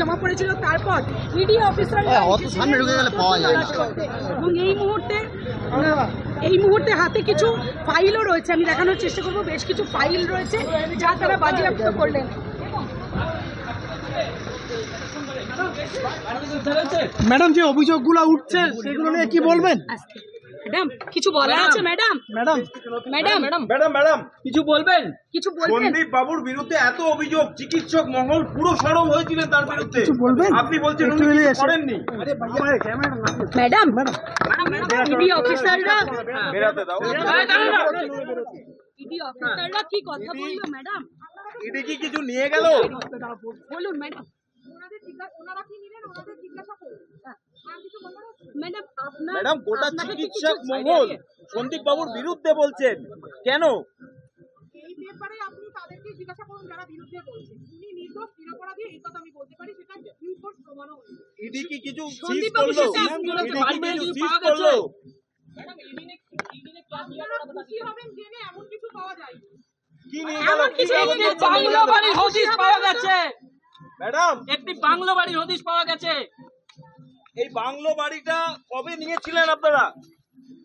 জমা পড়েছিল তারপর ইডি অফিসার অত সামনে ঢুকে গেলে পাওয়া যায় না। এবং এই মুহূর্তে এই মুহূর্তে হাতে কিছু ফাইলও রয়েছে আমি দেখানোর চেষ্টা করব বেশ কিছু ফাইল রয়েছে যা তারা বাজেয়াপ্ত করলেন। ম্যাডাম যে অভিযোগগুলো উঠছে সেগুলো নিয়ে কি বলবেন? ম্যাডাম কিছু বলার আছে madam madam madam madam madam কিছু বলবেন? কিছু বলবেন? সন্দীপ বাবুর বিরুদ্ধে এত অভিযোগ চিকিৎসক মহল পুরো সরব হয়েছিলেন তার বিরুদ্ধে। কিছু বলবেন? আপনি বলছেন উনি এগিয়ে কিছু এসে। করেননি। ম্যাডাম ইডি অফিসাররা বেরাতে দাও। ইডি অফিসাররা কি কথা বলল ম্যাডাম ইডি কি কিছু নিয়ে গেল? বলুন ম্যাডাম ম্যাডাম গোটা চিকিৎসক মহল সন্দীপ বাবুর বিরুদ্ধে বলছেন। কেন? এই ব্যাপারে আপনি তাদেরকে জিজ্ঞাসা করুন যারা বিরুদ্ধে বলছেন উনি নির্দোষ নিরপরাধী এই কথা আমি বলতে পারি সেটা নির্দোষ প্রমাণও ইডি কি কিছু সিজ করল? সেটা আপনি বলতে ইডি কি পারবেন, কিছু যদি সিজ পাওয়া গেছে। করল আপনারা খুশি হবেন জেনে এমন কিছু পাওয়া যায় কি নিয়ে গেল? কিছু কাগজে বাংলো বাড়ির হদিশ পাওয়া গেছে। ম্যাডাম। একটি বাংলো বাড়ির হদিশ পাওয়া গেছে। এই বাংলো বাড়িটা কবে নিয়েছিলেন আপনারা?